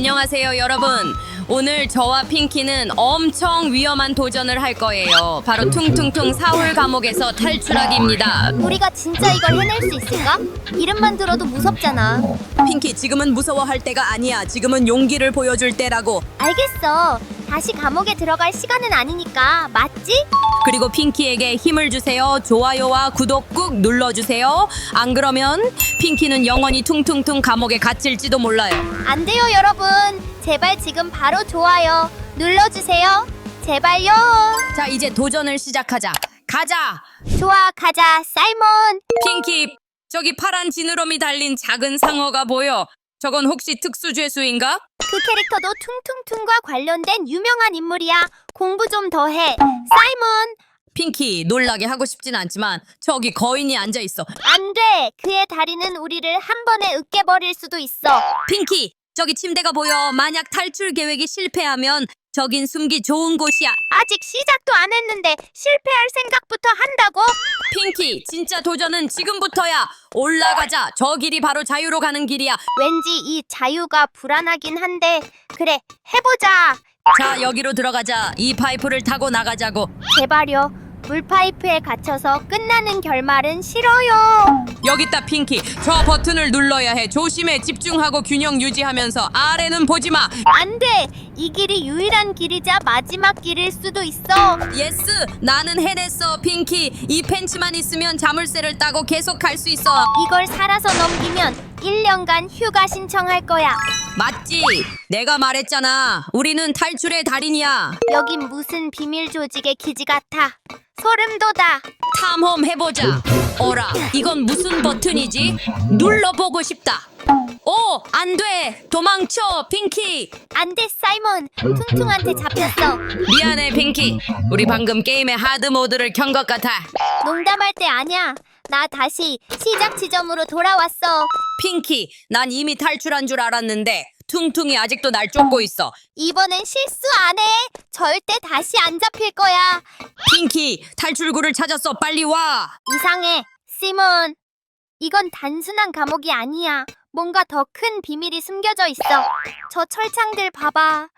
안녕하세요, 여러분. 오늘 저와 핑키는 엄청 위험한 도전을 할 거예요. 바로 퉁퉁퉁 사울 감옥에서 탈출하기입니다. 우리가 진짜 이걸 해낼 수 있을까? 이름만 들어도 무섭잖아. 핑키, 지금은 무서워할 때가 아니야. 지금은 용기를 보여줄 때라고. 알겠어. 다시 감옥에 들어갈 시간은 아니니까 맞지? 그리고 핑키에게 힘을 주세요. 좋아요와 구독 꾹 눌러주세요. 안 그러면 핑키는 영원히 퉁퉁퉁 감옥에 갇힐지도 몰라요. 안 돼요, 여러분. 제발 지금 바로 좋아요 눌러주세요. 제발요. 자, 이제 도전을 시작하자. 가자! 좋아, 가자, 사이먼. 핑키, 저기 파란 지느러미 달린 작은 상어가 보여. 저건 혹시 특수 죄수인가? 그 캐릭터도 퉁퉁퉁과 관련된 유명한 인물이야. 공부 좀 더 해. 사이먼, 핑키, 놀라게 하고 싶진 않지만 저기 거인이 앉아 있어. 안 돼. 그의 다리는 우리를 한 번에 으깨버릴 수도 있어. 핑키, 저기 침대가 보여. 만약 탈출 계획이 실패하면 저긴 숨기 좋은 곳이야. 아직 시작도 안 했는데 실패할 생각부터 한다고? 핑키, 진짜 도전은 지금부터야. 올라가자. 저 길이 바로 자유로 가는 길이야. 왠지 이 자유가 불안하긴 한데 그래 해보자 자, 여기로 들어가자. 이 파이프를 타고 나가자고. 제발요 물파이프에 갇혀서 끝나는 결말은 싫어요 여기 있다, 핑키. 저 버튼을 눌러야 해. 조심해. 집중하고 균형 유지하면서 아래는 보지 마. 안 돼 이 길이 유일한 길이자 마지막 길일 수도 있어 예스! 나는 해냈어, 핑키. 이 팬츠만 있으면 자물쇠를 따고 계속 갈 수 있어. 이걸 살아서 넘기면 1년간 휴가 신청할 거야 맞지? 내가 말했잖아. 우리는 탈출의 달인이야. 여긴 무슨 비밀 조직의 기지 같아 소름 돋아 탐험 해보자. 어라, 이건 무슨 버튼이지? 눌러보고 싶다. 오, 안 돼. 도망쳐, 핑키. 안 돼 사이먼 퉁퉁한테 잡혔어 미안해, 핑키. 우리 방금 게임의 하드 모드를 켠 것 같아. 농담할 때 아니야 나 다시 시작 지점으로 돌아왔어 핑키, 난 이미 탈출한 줄 알았는데 퉁퉁이 아직도 날 쫓고 있어. 이번엔 실수 안 해. 절대 다시 안 잡힐 거야. 핑키, 탈출구를 찾았어. 빨리 와. 이상해. 시몬. 이건 단순한 감옥이 아니야. 뭔가 더 큰 비밀이 숨겨져 있어. 저 철창들 봐봐.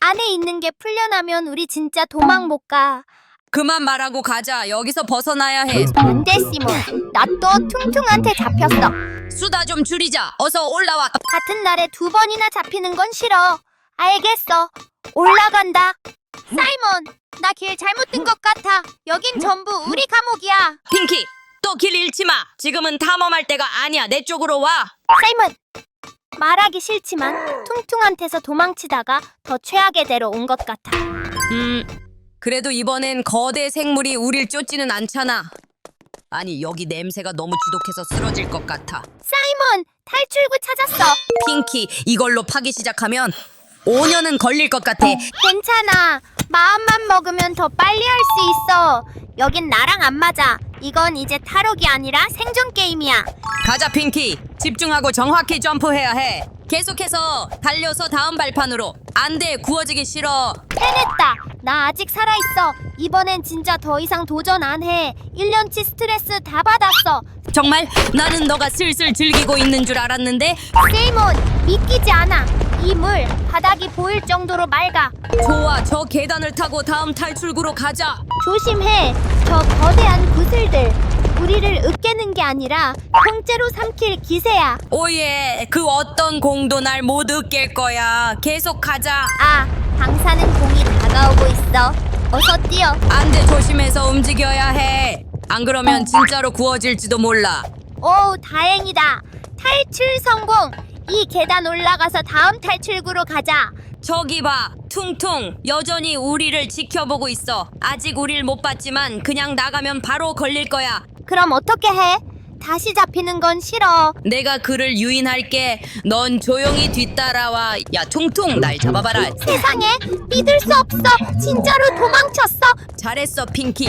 안에 있는 게 풀려나면 우리 진짜 도망 못 가. 그만 말하고 가자. 여기서 벗어나야 해. 안 돼, 시몬. 나 또 퉁퉁한테 잡혔어. 수다 좀 줄이자. 어서 올라와. 같은 날에 두 번이나 잡히는 건 싫어. 알겠어. 올라간다. 사이먼, 나 길 잘못 든 것 같아. 여긴 전부 우리 감옥이야. 핑키, 또 길 잃지 마. 지금은 탐험할 때가 아니야. 내 쪽으로 와. 사이먼! 말하기 싫지만 퉁퉁한테서 도망치다가 더 최악의 대로 온 것 같아. 음, 그래도 이번엔 거대 생물이 우릴 쫓지는 않잖아. 아니, 여기 냄새가 너무 지독해서 쓰러질 것 같아. 사이먼! 탈출구 찾았어! 핑키, 이걸로 파기 시작하면 5년은 걸릴 것 같아. 괜찮아. 마음만 먹으면 더 빨리 할 수 있어. 여긴 나랑 안 맞아. 이건 이제 탈옥이 아니라 생존 게임이야. 가자, 핑키. 집중하고 정확히 점프해야 해. 계속해서 달려서 다음 발판으로. 안 돼, 구워지기 싫어. 해냈다. 나 아직 살아있어. 이번엔 진짜 더 이상 도전 안 해. 1년치 스트레스 다 받았어. 정말 나는 너가 슬슬 즐기고 있는 줄 알았는데 세이몬, 믿기지 않아. 이 물, 바닥이 보일 정도로 맑아. 좋아 저 계단을 타고 다음 탈출구로 가자 조심해. 저 거대한 구슬들. 우리를 으깨는 게 아니라 통째로 삼킬 기세야. 오예 그 어떤 공도 날 못 으깰 거야 계속 가자 아, 방사능 공이 다가오고 있어. 어서 뛰어. 안 돼 조심해서 움직여야 해 안 그러면 진짜로 구워질지도 몰라 오, 다행이다. 탈출 성공. 이 계단 올라가서 다음 탈출구로 가자. 저기 봐. 퉁퉁 여전히 우리를 지켜보고 있어. 아직 우릴 못 봤지만 그냥 나가면 바로 걸릴 거야. 그럼 어떻게 해? 다시 잡히는 건 싫어. 내가 그를 유인할게. 넌 조용히 뒤따라와. 야 퉁퉁 날 잡아봐라. 세상에 믿을 수 없어. 진짜로 도망쳤어. 잘했어 핑키.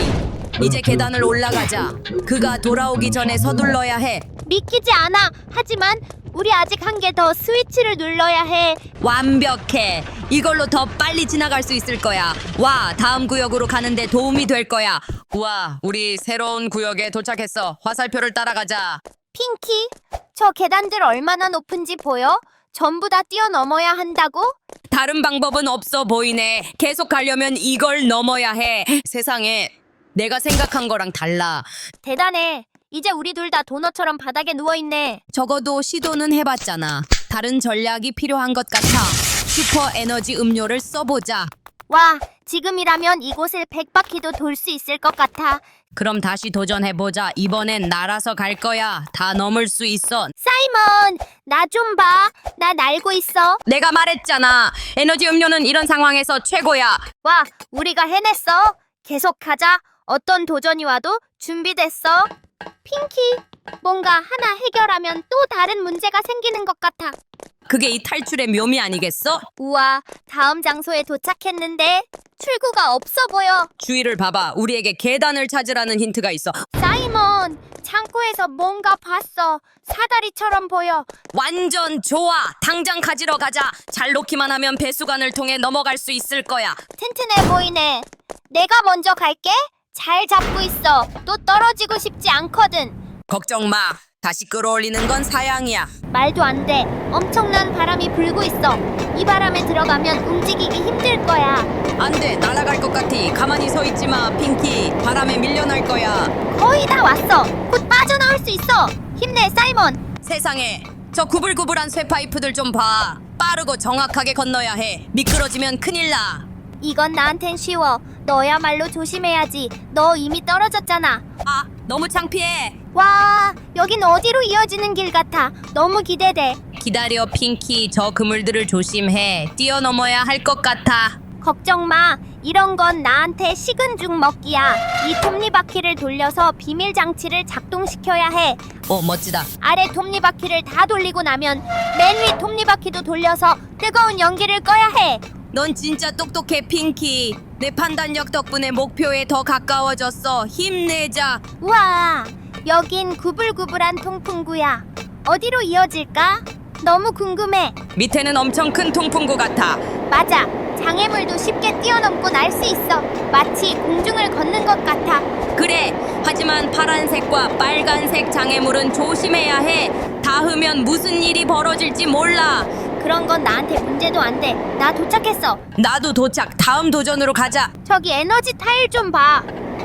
이제 계단을 올라가자. 그가 돌아오기 전에 서둘러야 해 믿기지 않아. 하지만 우리 아직 한 개 더 스위치를 눌러야 해. 완벽해 이걸로 더 빨리 지나갈 수 있을 거야 와 다음 구역으로 가는데 도움이 될 거야 우와 우리 새로운 구역에 도착했어 화살표를 따라가자 핑키, 저 계단들 얼마나 높은지 보여? 전부 다 뛰어넘어야 한다고? 다른 방법은 없어 보이네. 계속 가려면 이걸 넘어야 해. 세상에 내가 생각한 거랑 달라. 대단해. 이제 우리 둘 다 도너처럼 바닥에 누워있네. 적어도 시도는 해봤잖아. 다른 전략이 필요한 것 같아. 슈퍼 에너지 음료를 써보자. 와, 지금이라면 이곳을 100바퀴도 돌 수 있을 것 같아. 그럼 다시 도전해보자. 이번엔 날아서 갈 거야. 다 넘을 수 있어. 사이먼, 나 좀 봐. 나 날고 있어. 내가 말했잖아. 에너지 음료는 이런 상황에서 최고야. 와, 우리가 해냈어. 계속 가자. 어떤 도전이 와도 준비됐어. 핑키, 뭔가 하나 해결하면 또 다른 문제가 생기는 것 같아. 그게 이 탈출의 묘미 아니겠어? 우와, 다음 장소에 도착했는데 출구가 없어 보여. 주위를 봐봐. 우리에게 계단을 찾으라는 힌트가 있어. 사이먼, 창고에서 뭔가 봤어. 사다리처럼 보여. 완전 좋아. 당장 가지러 가자. 잘 놓기만 하면 배수관을 통해 넘어갈 수 있을 거야. 튼튼해 보이네. 내가 먼저 갈게. 잘 잡고 있어. 또 떨어지고 싶지 않거든. 걱정 마. 다시 끌어올리는 건 사양이야. 말도 안 돼. 엄청난 바람이 불고 있어. 이 바람에 들어가면 움직이기 힘들 거야. 안 돼. 날아갈 것 같이. 가만히 서 있지 마. 핑키. 바람에 밀려날 거야. 거의 다 왔어. 곧 빠져나올 수 있어. 힘내, 사이먼. 세상에. 저 구불구불한 쇠파이프들 좀 봐. 빠르고 정확하게 건너야 해. 미끄러지면 큰일 나. 이건 나한텐 쉬워. 너야말로 조심해야지. 너 이미 떨어졌잖아. 아, 너무 창피해. 와, 여긴 어디로 이어지는 길 같아. 너무 기대돼. 기다려, 핑키. 저 그물들을 조심해. 뛰어넘어야 할 것 같아. 걱정 마. 이런 건 나한테 식은 죽 먹기야. 이 톱니바퀴를 돌려서 비밀 장치를 작동시켜야 해. 오, 멋지다. 아래 톱니바퀴를 다 돌리고 나면 맨 위 톱니바퀴도 돌려서 뜨거운 연기를 꺼야 해. 넌 진짜 똑똑해, 핑키. 내 판단력 덕분에 목표에 더 가까워졌어. 힘내자. 우와, 여긴 구불구불한 통풍구야. 어디로 이어질까? 너무 궁금해. 밑에는 엄청 큰 통풍구 같아. 맞아. 장애물도 쉽게 뛰어넘고 날 수 있어. 마치 공중을 걷는 것 같아. 그래. 하지만 파란색과 빨간색 장애물은 조심해야 해. 닿으면 무슨 일이 벌어질지 몰라. 그런 건 나한테 문제도 안 돼. 나 도착했어. 나도 도착. 다음 도전으로 가자. 저기 에너지 타일 좀 봐.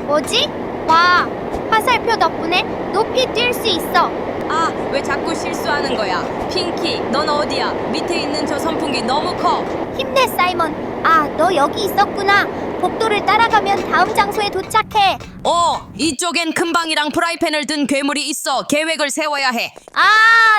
뭐지? 와, 화살표 덕분에 높이 뛸 수 있어. 아, 왜 자꾸 실수하는 거야? 핑키, 넌 어디야? 밑에 있는 저 선풍기 너무 커. 힘내, 사이먼. 아, 너 여기 있었구나. 복도를 따라가면 다음 장소에 도착해. 어, 이쪽엔 큰 방이랑 프라이팬을 든 괴물이 있어. 계획을 세워야 해. 아,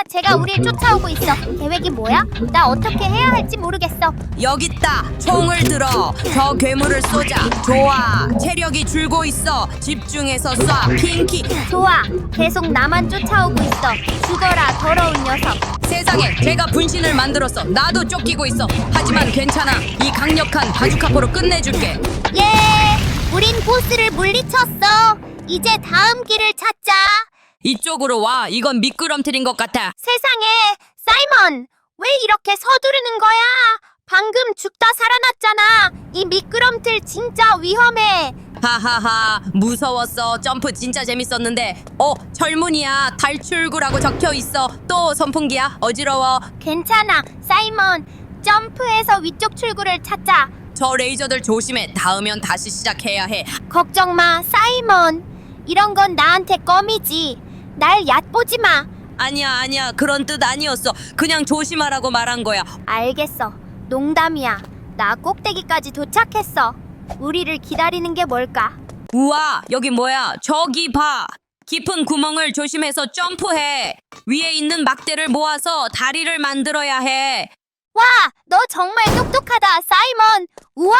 제가 우릴 쫓아오고 있어. 계획이 뭐야? 나 어떻게 해야 할지 모르겠어. 여기 있다. 총을 들어. 저 괴물을 쏘자. 좋아. 체력이 줄고 있어. 집중해서 쏴. 핑키. 좋아. 계속 나만 쫓아오고 있어. 죽어라, 더러운 녀석. 세상에, 제가 분신을 만들었어. 나도 쫓기고 있어. 하지만 괜찮아. 이 강력한 바주카포로 끝내줄게. 예! 우린 보스를 물리쳤어. 이제 다음 길을 찾자. 이쪽으로 와. 이건 미끄럼틀인 것 같아. 세상에, 사이먼! 왜 이렇게 서두르는 거야? 방금 죽다 살아났잖아. 이 미끄럼틀 진짜 위험해. 하하하 무서웠어 점프 진짜 재밌었는데 어 철문이야 탈출구라고 적혀 있어 또 선풍기야 어지러워 괜찮아, 사이먼. 점프해서 위쪽 출구를 찾자. 저 레이저들 조심해 닿으면 다시 시작해야 해 걱정 마, 사이먼. 이런 건 나한테 껌이지. 날 얕보지 마. 아니야 아니야 그런 뜻 아니었어 그냥 조심하라고 말한 거야 알겠어. 농담이야. 나 꼭대기까지 도착했어. 우리를 기다리는 게 뭘까? 우와 여기 뭐야 저기 봐 깊은 구멍을 조심해서 점프해 위에 있는 막대를 모아서 다리를 만들어야 해 와, 너 정말 똑똑하다, 사이먼. 우와,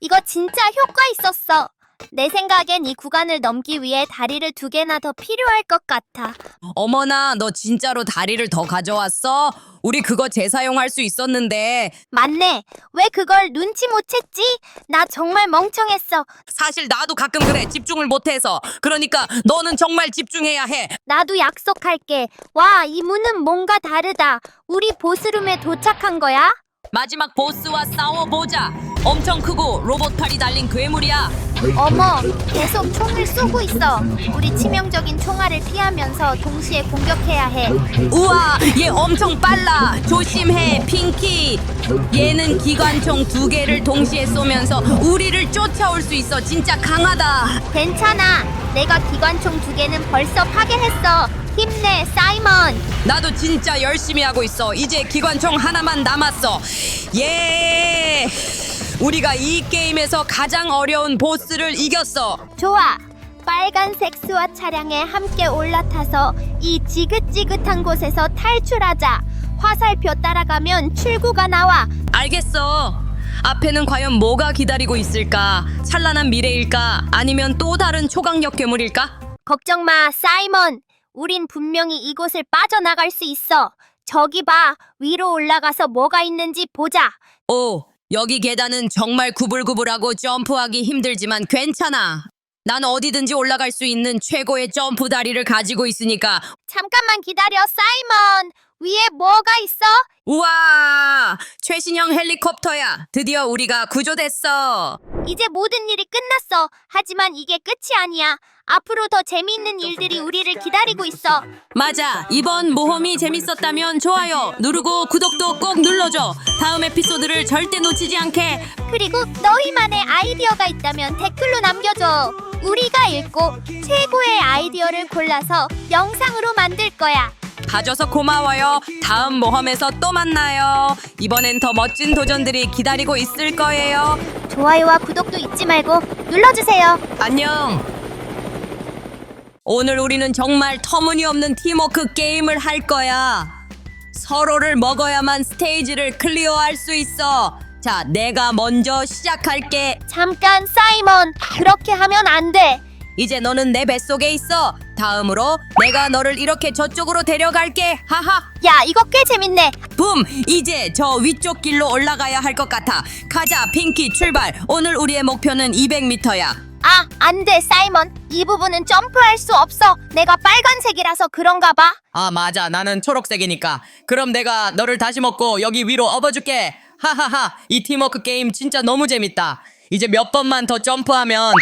이거 진짜 효과 있었어. 내 생각엔 이 구간을 넘기 위해 다리를 두 개나 더 필요할 것 같아. 어머나 너 진짜로 다리를 더 가져왔어 우리 그거 재사용할 수 있었는데 맞네. 왜 그걸 눈치 못 챘지? 나 정말 멍청했어. 사실 나도 가끔 그래 집중을 못해서 그러니까 너는 정말 집중해야 해 나도 약속할게. 와, 이 문은 뭔가 다르다. 우리 보스룸에 도착한 거야? 마지막 보스와 싸워보자 엄청 크고 로봇 팔이 달린 괴물이야. 어머, 계속 총을 쏘고 있어. 우리 치명적인 총알을 피하면서 동시에 공격해야 해. 우와, 얘 엄청 빨라. 조심해, 핑키. 얘는 기관총 두 개를 동시에 쏘면서 우리를 쫓아올 수 있어. 진짜 강하다. 괜찮아. 내가 기관총 두 개는 벌써 파괴했어. 힘내, 사이먼. 나도 진짜 열심히 하고 있어. 이제 기관총 하나만 남았어. 예! 우리가 이 게임에서 가장 어려운 보스를 이겼어. 좋아. 빨간색 스와 차량에 함께 올라타서 이 지긋지긋한 곳에서 탈출하자. 화살표 따라가면 출구가 나와. 알겠어. 앞에는 과연 뭐가 기다리고 있을까? 찬란한 미래일까? 아니면 또 다른 초강력 괴물일까? 걱정 마, 사이먼. 우린 분명히 이곳을 빠져나갈 수 있어. 저기 봐. 위로 올라가서 뭐가 있는지 보자. 오, 여기 계단은 정말 구불구불하고 점프하기 힘들지만 괜찮아. 난 어디든지 올라갈 수 있는 최고의 점프 다리를 가지고 있으니까. 잠깐만 기다려, 사이먼. 위에 뭐가 있어? 우와! 최신형 헬리콥터야. 드디어 우리가 구조됐어. 이제 모든 일이 끝났어. 하지만 이게 끝이 아니야. 앞으로 더 재미있는 일들이 우리를 기다리고 있어. 맞아. 이번 모험이 재밌었다면 좋아요 누르고 구독도 꼭 눌러줘. 다음 에피소드를 절대 놓치지 않게. 그리고 너희만의 아이디어가 있다면 댓글로 남겨줘. 우리가 읽고 최고의 아이디어를 골라서 영상으로 만들 거야. 봐줘서 고마워요. 다음 모험에서 또 만나요. 이번엔 더 멋진 도전들이 기다리고 있을 거예요. 좋아요와 구독도 잊지 말고 눌러주세요. 안녕. 오늘 우리는 정말 터무니없는 팀워크 게임을 할 거야. 서로를 먹어야만 스테이지를 클리어할 수 있어. 자, 내가 먼저 시작할게. 잠깐, 사이먼. 그렇게 하면 안 돼. 이제 너는 내 뱃속에 있어. 다음으로 내가 너를 이렇게 저쪽으로 데려갈게. 하하. 야, 이거 꽤 재밌네. 붐! 이제 저 위쪽 길로 올라가야 할 것 같아. 가자, 핑키 출발. 오늘 우리의 목표는 200m야. 아, 안 돼, 사이먼. 이 부분은 점프할 수 없어. 내가 빨간색이라서 그런가 봐. 아, 맞아. 나는 초록색이니까. 그럼 내가 너를 다시 먹고 여기 위로 업어줄게. 하하하. 이 팀워크 게임 진짜 너무 재밌다. 이제 몇 번만 더 점프하면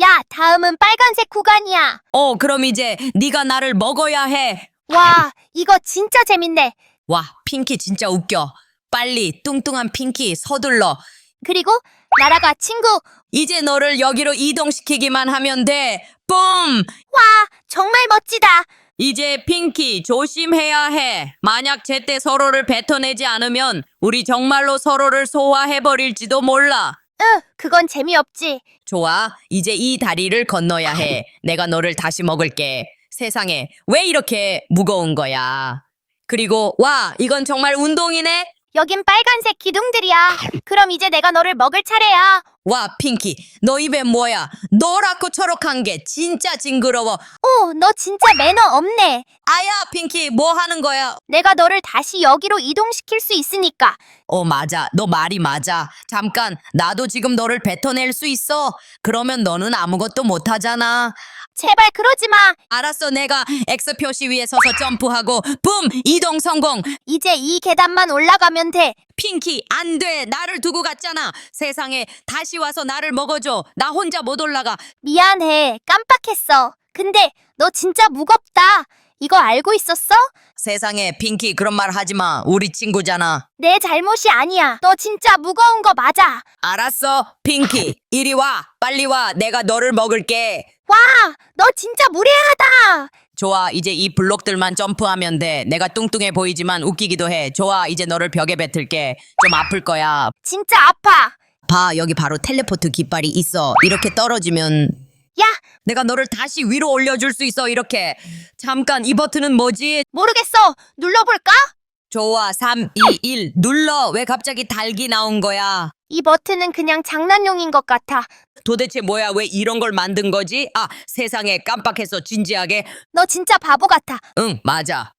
야, 다음은 빨간색 구간이야. 어, 그럼 이제 네가 나를 먹어야 해. 와, 이거 진짜 재밌네. 와, 핑키 진짜 웃겨. 빨리 뚱뚱한 핑키 서둘러. 그리고 나라가 친구. 이제 너를 여기로 이동시키기만 하면 돼. 뿜! 와, 정말 멋지다. 이제 핑키 조심해야 해. 만약 제때 서로를 뱉어내지 않으면 우리 정말로 서로를 소화해버릴지도 몰라. 으, 그건 재미없지. 좋아. 이제 이 다리를 건너야 해. 내가 너를 다시 먹을게. 세상에, 왜 이렇게 무거운 거야? 그리고, 와, 이건 정말 운동이네? 여긴 빨간색 기둥들이야. 그럼 이제 내가 너를 먹을 차례야. 와, 핑키, 너 입에 뭐야? 노랗고 초록한 게 진짜 징그러워. 오, 너 진짜 매너 없네. 아야, 핑키, 뭐 하는 거야? 내가 너를 다시 여기로 이동시킬 수 있으니까. 어, 맞아. 너 말이 맞아. 잠깐, 나도 지금 너를 뱉어낼 수 있어. 그러면 너는 아무것도 못하잖아. 제발 그러지 마. 알았어, 내가 X 표시 위에 서서 점프하고, 붐! 이동 성공! 이제 이 계단만 올라가면 돼. 핑키, 안 돼! 나를 두고 갔잖아! 세상에, 다시 와서 나를 먹어줘! 나 혼자 못 올라가! 미안해. 깜빡했어. 근데 너 진짜 무겁다. 이거 알고 있었어? 세상에, 핑키, 그런 말 하지 마. 우리 친구잖아. 내 잘못이 아니야. 너 진짜 무거운 거 맞아. 알았어, 핑키. 이리 와! 빨리 와! 내가 너를 먹을게! 와, 너 진짜 무례하다. 좋아, 이제 이 블록들만 점프하면 돼. 내가 뚱뚱해 보이지만 웃기기도 해. 좋아, 이제 너를 벽에 뱉을게. 좀 아플 거야. 진짜 아파. 봐, 여기 바로 텔레포트 깃발이 있어. 이렇게 떨어지면 야, 내가 너를 다시 위로 올려줄 수 있어, 이렇게. 잠깐, 이 버튼은 뭐지? 모르겠어. 눌러볼까? 좋아, 3, 2, 1. 눌러. 왜 갑자기 달기 나온 거야? 이 버튼은 그냥 장난용인 것 같아. 도대체 뭐야? 왜 이런 걸 만든 거지? 아, 세상에 깜빡했어, 진지하게. 너 진짜 바보 같아. 응, 맞아.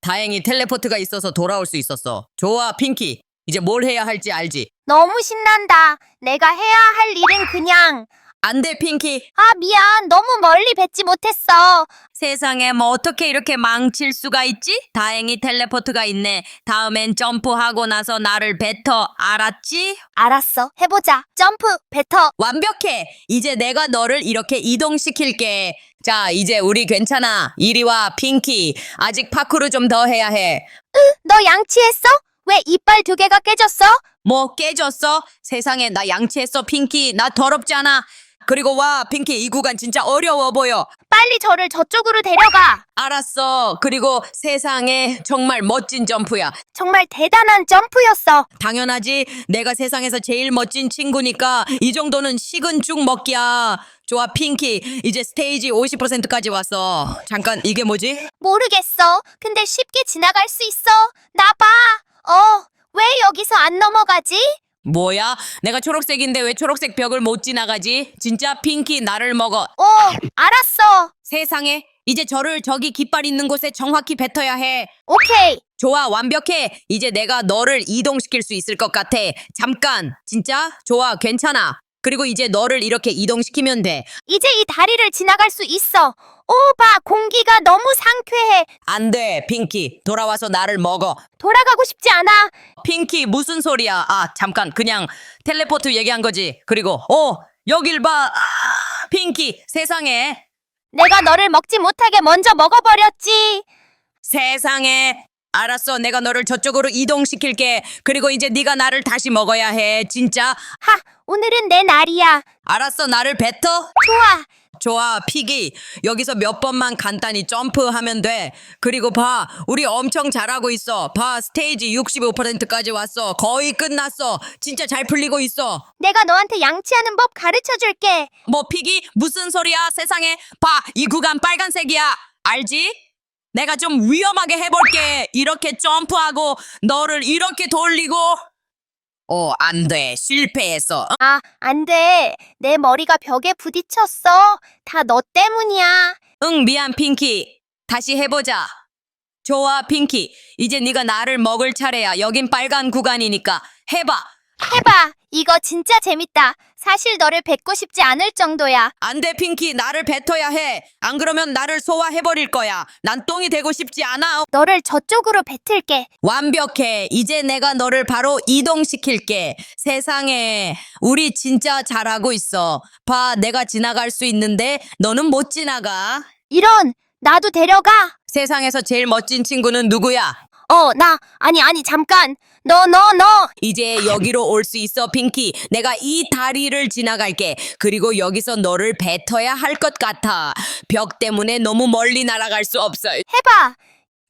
다행히 텔레포트가 있어서 돌아올 수 있었어. 좋아, 핑키. 이제 뭘 해야 할지 알지? 너무 신난다. 내가 해야 할 일은 그냥 안 돼, 핑키. 아, 미안. 너무 멀리 뱉지 못했어. 세상에 뭐 어떻게 이렇게 망칠 수가 있지? 다행히 텔레포트가 있네. 다음엔 점프하고 나서 나를 뱉어. 알았지? 알았어. 해보자. 점프, 뱉어. 완벽해. 이제 내가 너를 이렇게 이동시킬게. 자, 이제 우리 괜찮아. 이리 와, 핑키. 아직 파쿠르 좀 더 해야 해. 너 양치했어? 왜 이빨 두 개가 깨졌어? 뭐 깨졌어? 세상에 나 양치했어, 핑키. 나 더럽잖아. 그리고 와, 핑키. 이 구간 진짜 어려워 보여. 빨리 저를 저쪽으로 데려가. 알았어. 그리고 세상에 정말 멋진 점프야. 정말 대단한 점프였어. 당연하지. 내가 세상에서 제일 멋진 친구니까 이 정도는 식은 죽 먹기야. 좋아, 핑키. 이제 스테이지 50%까지 왔어. 잠깐, 이게 뭐지? 모르겠어. 근데 쉽게 지나갈 수 있어. 나 봐. 어, 왜 여기서 안 넘어가지? 뭐야? 내가 초록색인데 왜 초록색 벽을 못 지나가지? 진짜 핑키 나를 먹어. 어, 알았어. 세상에. 이제 저를 저기 깃발 있는 곳에 정확히 뱉어야 해. 오케이. 좋아, 완벽해. 이제 내가 너를 이동시킬 수 있을 것 같아. 잠깐. 진짜? 좋아, 괜찮아. 그리고 이제 너를 이렇게 이동시키면 돼. 이제 이 다리를 지나갈 수 있어. 오, 봐. 공기가 너무 상쾌해. 안 돼, 핑키. 돌아와서 나를 먹어. 돌아가고 싶지 않아. 핑키, 무슨 소리야? 아, 잠깐. 그냥 텔레포트 얘기한 거지. 그리고, 어, 여길 봐. 아, 핑키, 세상에. 내가 너를 먹지 못하게 먼저 먹어버렸지. 세상에. 알았어. 내가 너를 저쪽으로 이동시킬게. 그리고 이제 네가 나를 다시 먹어야 해. 진짜. 하, 오늘은 내 날이야. 알았어. 나를 뱉어? 좋아. 좋아, 피기. 여기서 몇 번만 간단히 점프하면 돼. 그리고 봐, 우리 엄청 잘하고 있어. 봐, 스테이지 65%까지 왔어. 거의 끝났어. 진짜 잘 풀리고 있어. 내가 너한테 양치하는 법 가르쳐 줄게. 뭐, 피기? 무슨 소리야, 세상에? 봐, 이 구간 빨간색이야. 알지? 내가 좀 위험하게 해볼게. 이렇게 점프하고, 너를 이렇게 돌리고. 어, 안 돼. 실패했어. 어? 아, 안 돼. 내 머리가 벽에 부딪혔어. 다 너 때문이야. 응, 미안, 핑키. 다시 해보자. 좋아, 핑키. 이제 네가 나를 먹을 차례야. 여긴 빨간 구간이니까. 해봐. 해봐. 이거 진짜 재밌다. 사실 너를 뵙고 싶지 않을 정도야. 안 돼, 핑키. 나를 뱉어야 해. 안 그러면 나를 소화해버릴 거야. 난 똥이 되고 싶지 않아. 너를 저쪽으로 뱉을게. 완벽해. 이제 내가 너를 바로 이동시킬게. 세상에. 우리 진짜 잘하고 있어. 봐, 내가 지나갈 수 있는데 너는 못 지나가. 이런, 나도 데려가. 세상에서 제일 멋진 친구는 누구야? 어, 나, 아니, 아니, 잠깐. 너, 너, 너. 이제 여기로 올 수 있어, 핑키. 내가 이 다리를 지나갈게. 그리고 여기서 너를 뱉어야 할 것 같아. 벽 때문에 너무 멀리 날아갈 수 없어. 해봐.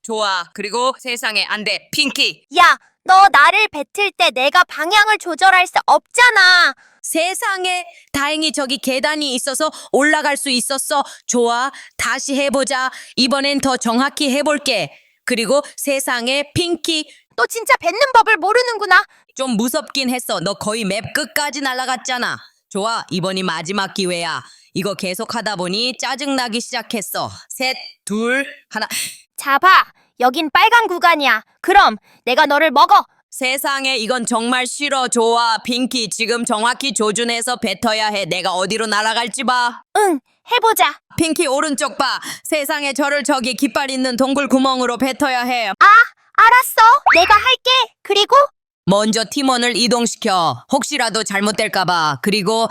좋아. 그리고 세상에 안 돼. 핑키. 야, 너 나를 뱉을 때 내가 방향을 조절할 수 없잖아. 세상에 다행히 저기 계단이 있어서 올라갈 수 있었어. 좋아. 다시 해보자. 이번엔 더 정확히 해볼게. 그리고 세상에 핑키. 너 진짜 뱉는 법을 모르는구나. 좀 무섭긴 했어. 너 거의 맵 끝까지 날아갔잖아. 좋아. 이번이 마지막 기회야. 이거 계속 하다 보니 짜증나기 시작했어. 셋, 둘, 하나. 잡아. 여긴 빨간 구간이야. 그럼 내가 너를 먹어. 세상에 이건 정말 싫어. 좋아. 핑키 지금 정확히 조준해서 뱉어야 해. 내가 어디로 날아갈지 봐. 응, 해보자. 핑키 오른쪽 봐. 세상에 저를 저기 깃발 있는 동굴 구멍으로 뱉어야 해. 아, 알았어. 내가 할게. 그리고 먼저 팀원을 이동시켜. 혹시라도 잘못될까봐. 그리고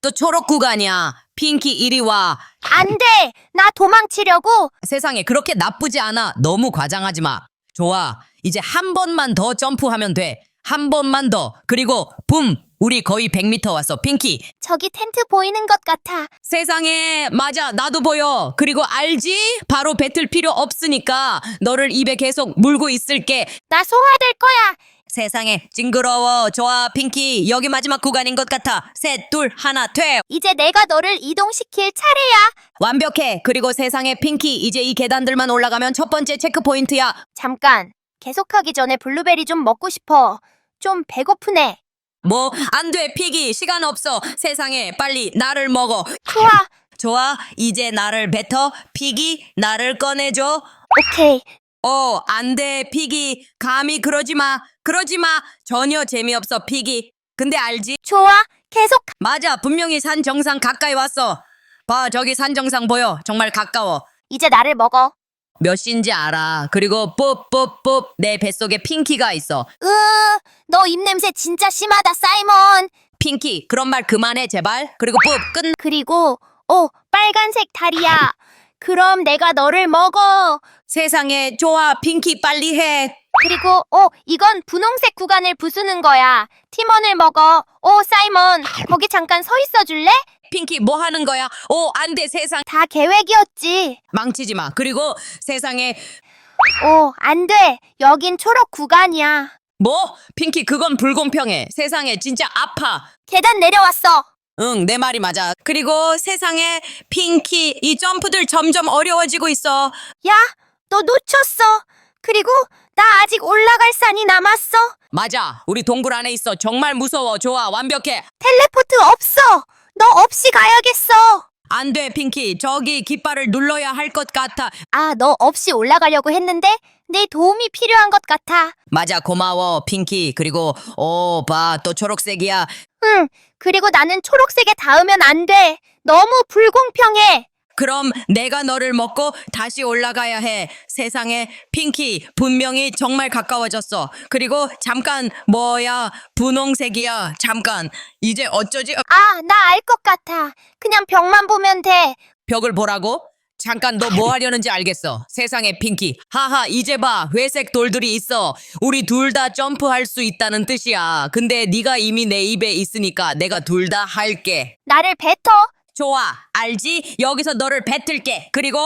또 초록 구간이야. 핑키 이리 와. 안 돼. 나 도망치려고. 세상에 그렇게 나쁘지 않아. 너무 과장하지 마. 좋아. 이제 한 번만 더 점프하면 돼. 한 번만 더. 그리고 붐. 우리 거의 100m 왔어. 핑키. 저기 텐트 보이는 것 같아. 세상에 맞아. 나도 보여. 그리고 알지? 바로 뱉을 필요 없으니까 너를 입에 계속 물고 있을게. 나 소화될 거야. 세상에 징그러워. 좋아. 핑키. 여기 마지막 구간인 것 같아. 셋, 둘, 하나, 퇴. 이제 내가 너를 이동시킬 차례야. 완벽해. 그리고 세상에 핑키. 이제 이 계단들만 올라가면 첫 번째 체크 포인트야. 잠깐. 계속하기 전에 블루베리 좀 먹고 싶어. 좀 배고프네. 뭐, 안 돼, 피기. 시간 없어. 세상에, 빨리 나를 먹어. 좋아. 좋아, 이제 나를 뱉어. 피기, 나를 꺼내줘. 오케이. 어, 안 돼, 피기. 감히 그러지 마. 그러지 마. 전혀 재미없어, 피기. 근데 알지? 좋아. 계속 가- 맞아. 분명히 산 정상 가까이 왔어. 봐, 저기 산 정상 보여. 정말 가까워. 이제 나를 먹어. 몇 시인지 알아. 그리고 뽀뽀뽀 내 뱃속에 핑키가 있어. 으, 너 입냄새 진짜 심하다, 사이먼. 핑키, 그런 말 그만해, 제발. 그리고 뽀 끝. 그리고 오, 빨간색 다리야. 그럼 내가 너를 먹어. 세상에 좋아, 핑키 빨리 해. 그리고 오, 이건 분홍색 구간을 부수는 거야. 팀원을 먹어. 오, 사이먼. 거기 잠깐 서 있어 줄래? 핑키 뭐 하는 거야? 오, 안 돼, 세상. 다 계획이었지. 망치지 마. 그리고 세상에 오, 안 돼. 여긴 초록 구간이야. 뭐? 핑키 그건 불공평해. 세상에 진짜 아파. 계단 내려왔어. 응, 내 말이 맞아. 그리고 세상에 핑키 이 점프들 점점 어려워지고 있어. 야, 너 놓쳤어. 그리고 나 아직 올라갈 산이 남았어. 맞아. 우리 동굴 안에 있어. 정말 무서워. 좋아. 완벽해. 텔레포트 없어. 너 없이 가야겠어. 안 돼, 핑키. 저기 깃발을 눌러야 할 것 같아. 아, 너 없이 올라가려고 했는데 내 도움이 필요한 것 같아. 맞아. 고마워, 핑키. 그리고 오, 봐. 또 초록색이야. 응. 그리고 나는 초록색에 닿으면 안 돼. 너무 불공평해. 그럼 내가 너를 먹고 다시 올라가야 해. 세상에 핑키 분명히 정말 가까워졌어. 그리고 잠깐 뭐야 분홍색이야. 잠깐 이제 어쩌지? 어, 아, 나 알 것 같아. 그냥 벽만 보면 돼. 벽을 보라고? 잠깐 너 뭐 하려는지 알겠어. 세상에 핑키. 하하 이제 봐 회색 돌들이 있어. 우리 둘 다 점프할 수 있다는 뜻이야. 근데 네가 이미 내 입에 있으니까 내가 둘 다 할게. 나를 뱉어. 좋아 알지? 여기서 너를 뱉을게. 그리고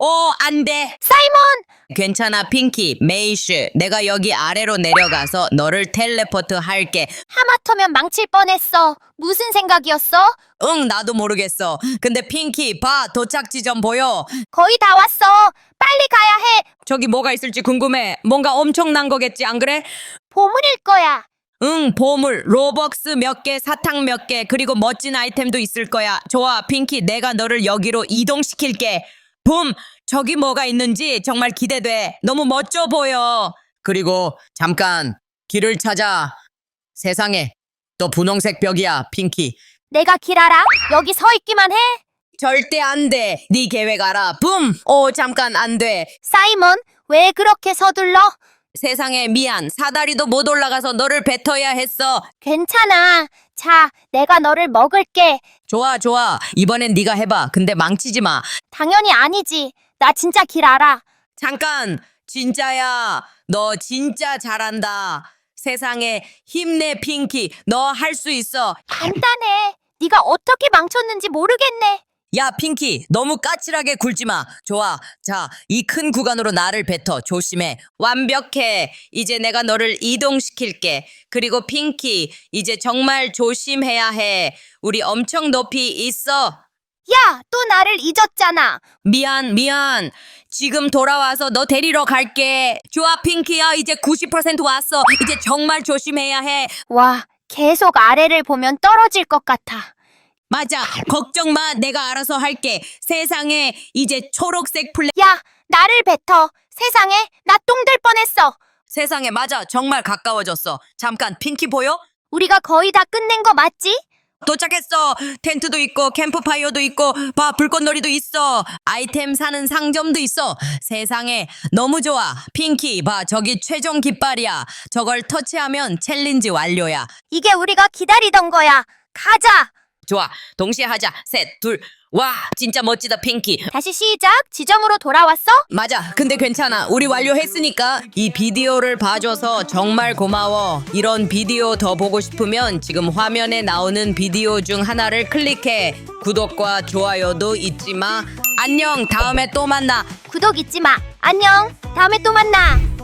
오안 돼. 사이먼! 괜찮아 핑키 메이슈 내가 여기 아래로 내려가서 너를 텔레포트 할게 하마터면 망칠 뻔했어. 무슨 생각이었어? 응 나도 모르겠어 근데 핑키 봐 도착 지점 보여 거의 다 왔어. 빨리 가야 해. 저기 뭐가 있을지 궁금해 뭔가 엄청난 거겠지 안 그래? 보물일 거야. 응 보물 로벅스 몇 개 사탕 몇 개 그리고 멋진 아이템도 있을 거야. 좋아 핑키 내가 너를 여기로 이동시킬게. 붐 저기 뭐가 있는지 정말 기대돼. 너무 멋져 보여. 그리고 잠깐 길을 찾아. 세상에 또 분홍색 벽이야 핑키. 내가 길 알아. 여기 서 있기만 해. 절대 안 돼. 네 계획 알아. 붐 오 잠깐 안 돼. 사이먼, 왜 그렇게 서둘러? 세상에 미안 사다리도 못 올라가서 너를 뱉어야 했어 괜찮아. 자, 내가 너를 먹을게. 좋아 좋아 이번엔 네가 해봐 근데 망치지 마 당연히 아니지. 나 진짜 길 알아. 잠깐 진짜야 너 진짜 잘한다 세상에 힘내 핑키 너 할 수 있어 간단해. 네가 어떻게 망쳤는지 모르겠네. 야 핑키 너무 까칠하게 굴지 마 좋아 자 이 큰 구간으로 나를 뱉어 조심해 완벽해 이제 내가 너를 이동시킬게 그리고 핑키 이제 정말 조심해야 해 우리 엄청 높이 있어 야, 또 나를 잊었잖아. 미안, 미안. 지금 돌아와서 너 데리러 갈게. 좋아, 핑키야. 이제 90% 왔어. 이제 정말 조심해야 해. 와, 계속 아래를 보면 떨어질 것 같아. 맞아. 걱정 마. 내가 알아서 할게. 세상에 이제 초록색 플레. 야, 나를 뱉어. 세상에 나 똥 될 뻔했어. 세상에 맞아. 정말 가까워졌어. 잠깐, 핑키 보여? 우리가 거의 다 끝낸 거 맞지? 도착했어. 텐트도 있고 캠프파이어도 있고 봐 불꽃놀이도 있어. 아이템 사는 상점도 있어. 세상에 너무 좋아. 핑키 봐 저기 최종 깃발이야. 저걸 터치하면 챌린지 완료야. 이게 우리가 기다리던 거야. 가자. 좋아. 동시에 하자. 셋, 둘. 와, 진짜 멋지다, 핑키. 다시 시작. 지점으로 돌아왔어? 맞아. 근데 괜찮아. 우리 완료했으니까 이 비디오를 봐줘서 정말 고마워. 이런 비디오 더 보고 싶으면 지금 화면에 나오는 비디오 중 하나를 클릭해. 구독과 좋아요도 잊지 마. 안녕. 다음에 또 만나. 구독 잊지 마. 안녕. 다음에 또 만나.